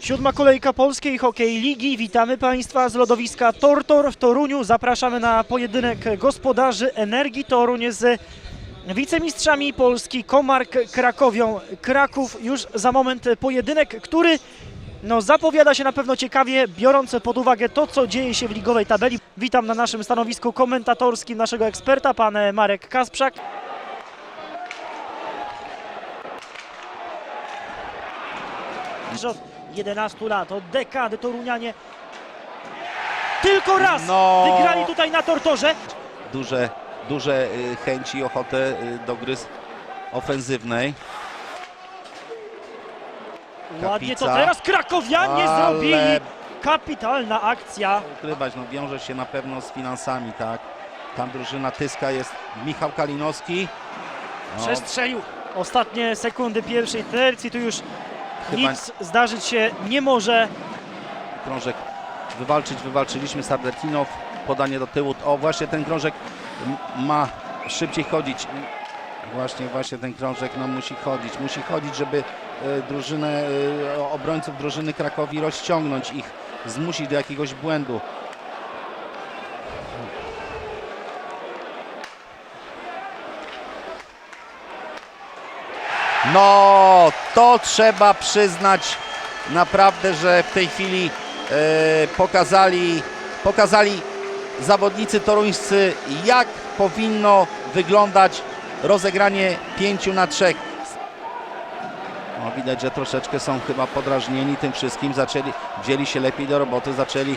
Siódma kolejka Polskiej Hokej Ligi. Witamy Państwa z lodowiska Tortor w Toruniu. Zapraszamy na pojedynek gospodarzy Energii Toruń z wicemistrzami Polski Komark Krakowią Kraków. Już za moment pojedynek, który no, zapowiada się na pewno ciekawie, biorąc pod uwagę to, co dzieje się w ligowej tabeli. Witam na naszym stanowisku komentatorskim naszego eksperta, pan Marek Kasprzak. że od 11 lat, od dekady Torunianie tylko raz No. wygrali tutaj na Tortorze. duże, duże y, chęci i ochotę y, do gry ofensywnej. Ładnie to Kapica. teraz krakowianie Ale- zrobili. Kapitalna akcja. Ukrywać, no wiąże się na pewno z finansami, tak? Tam drużyna Tyska jest Michał Kalinowski. No, Przestrzelił ostatnie sekundy pierwszej tercji. Tu już Chyba- nic zdarzyć się nie może. krążek wywalczyć, wywalczyliśmy Sardertinow, podanie do tyłu. O, właśnie ten krążek ma szybciej chodzić. Właśnie, właśnie ten krążek no, musi chodzić. Musi chodzić, żeby e, drużynę, e, obrońców drużyny Krakowi rozciągnąć ich, zmusić do jakiegoś błędu. No, to trzeba przyznać naprawdę, że w tej chwili e, pokazali, pokazali zawodnicy toruńscy, jak powinno wyglądać rozegranie 5 na 3. No, widać, że troszeczkę są chyba podrażnieni tym wszystkim, zaczęli, wzięli się lepiej do roboty, zaczęli,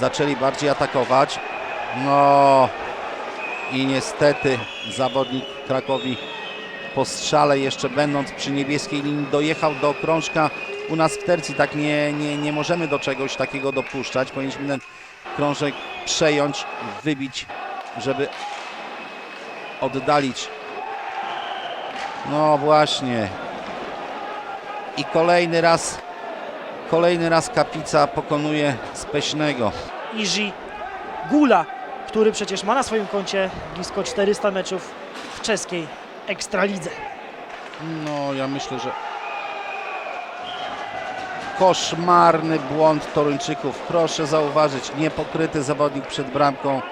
zaczęli bardziej atakować. No i niestety zawodnik Krakowi po strzale jeszcze będąc przy niebieskiej linii dojechał do krążka u nas w tercji. Tak nie, nie, nie możemy do czegoś takiego dopuszczać. Powinniśmy ten krążek przejąć, wybić, żeby oddalić. No właśnie. I kolejny raz, kolejny raz Kapica pokonuje Speśnego. Iży Gula, który przecież ma na swoim koncie blisko 400 meczów w czeskiej Ekstralidze. No, ja myślę, że koszmarny błąd Toruńczyków. Proszę zauważyć, niepokryty zawodnik przed bramką.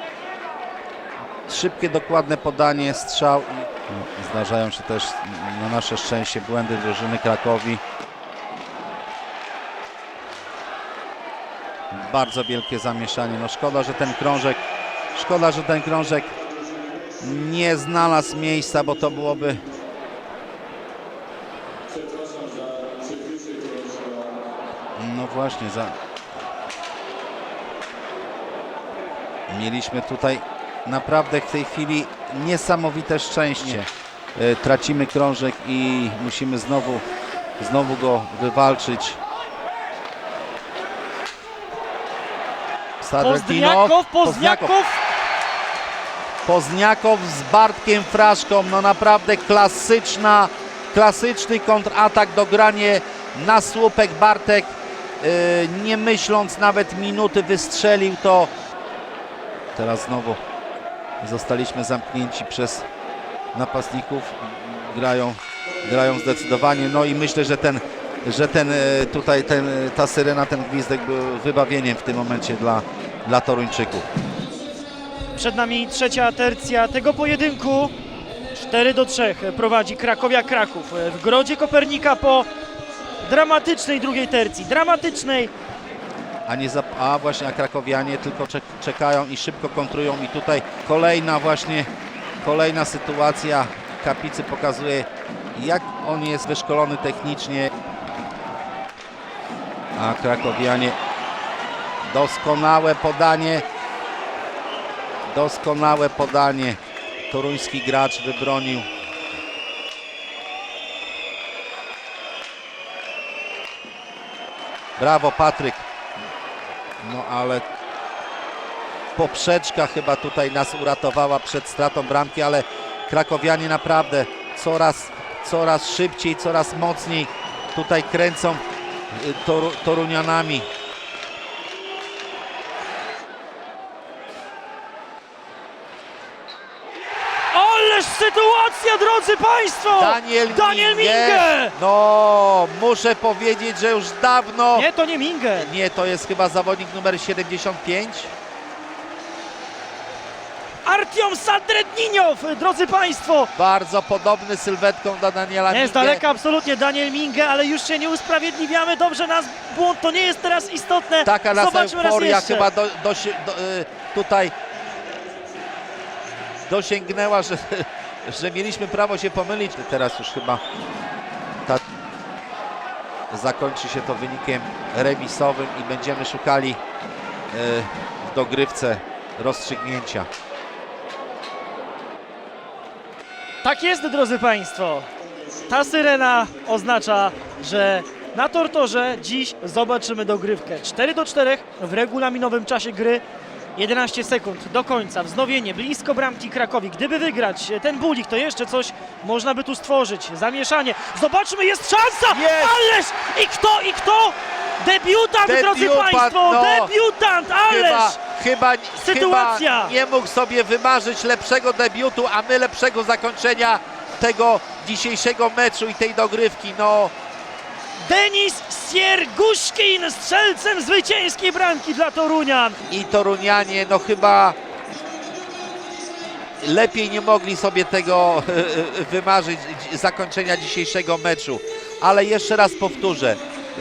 Szybkie, dokładne podanie, strzał. i- No, zdarzają się też na nasze szczęście błędy drużyny Krakowi. Bardzo wielkie zamieszanie. No szkoda, że ten krążek, szkoda, że ten krążek nie znalazł miejsca, bo to byłoby No właśnie, za... Mieliśmy tutaj naprawdę w tej chwili niesamowite szczęście. E, Tracimy krążek i musimy znowu, znowu go wywalczyć. Sadretino, Pozdniakow, Pozdniakow. Pozniakow z Bartkiem Fraszką, no naprawdę klasyczna, klasyczny kontratak, dogranie na słupek Bartek, yy, nie myśląc nawet minuty wystrzelił to. Teraz znowu zostaliśmy zamknięci przez napastników, grają, grają zdecydowanie, no i myślę, że ten, że ten e, tutaj ten, ta syrena, ten gwizdek był wybawieniem w tym momencie dla, dla Toruńczyków. Przed nami trzecia tercja tego pojedynku. 4 do 3 prowadzi Krakowia Kraków w Grodzie Kopernika po dramatycznej drugiej tercji. Dramatycznej. a nie a właśnie a krakowianie tylko czek czekają i szybko kontrują i tutaj kolejna właśnie kolejna sytuacja Kapicy pokazuje jak on jest wyszkolony technicznie a krakowianie doskonałe podanie doskonałe podanie. Toruński gracz wybronił. Brawo Patryk. No ale poprzeczka chyba tutaj nas uratowała przed stratą bramki, ale krakowianie naprawdę coraz, coraz szybciej, coraz mocniej tutaj kręcą y, toru, Torunianami. Ależ sytuacja, drodzy Państwo! Daniel, Daniel Minge. No, muszę powiedzieć, że już dawno... Nie, to nie Minge. Nie, to jest chyba zawodnik numer 75. Artiom Sadredninow, drodzy Państwo! Bardzo podobny sylwetką do Daniela Nie z Minge. daleka absolutnie Daniel Minge, ale już się nie usprawiedliwiamy. Dobrze, nasz błąd to nie jest teraz istotne. Taka nas Zobaczmy raz euforia jeszcze. chyba do, dosi- do, y, tutaj dosięgnęła, że, że mieliśmy prawo się pomylić. Teraz już chyba ta... zakończy się to wynikiem remisowym i będziemy szukali y, w dogrywce rozstrzygnięcia. Tak jest, drodzy Państwo. Ta syrena oznacza, że na Tortorze dziś zobaczymy dogrywkę 4 do 4 w regulaminowym czasie gry. 11 sekund do końca, wznowienie blisko bramki Krakowi. Gdyby wygrać ten bulik, to jeszcze coś można by tu stworzyć. Zamieszanie. Zobaczmy, jest szansa! Jest! Ależ! I kto, i kto? Debiutant, drodzy Debiutant, Państwo! no. Debiutant, ależ! Chyba, chyba, Sytuacja. chyba nie mógł sobie wymarzyć lepszego debiutu, a my lepszego zakończenia tego dzisiejszego meczu i tej dogrywki. No, Denis Sierguszkin strzelcem zwycięskiej bramki dla Torunian. i Torunianie, no chyba lepiej nie mogli sobie tego wymarzyć, dzi- zakończenia dzisiejszego meczu. Ale jeszcze raz powtórzę,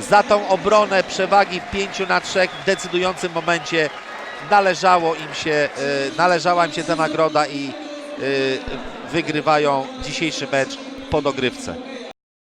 za tą obronę przewagi w 5 na 3 w decydującym momencie należało im się, e, należała im się ta nagroda i e, wygrywają dzisiejszy mecz po dogrywce.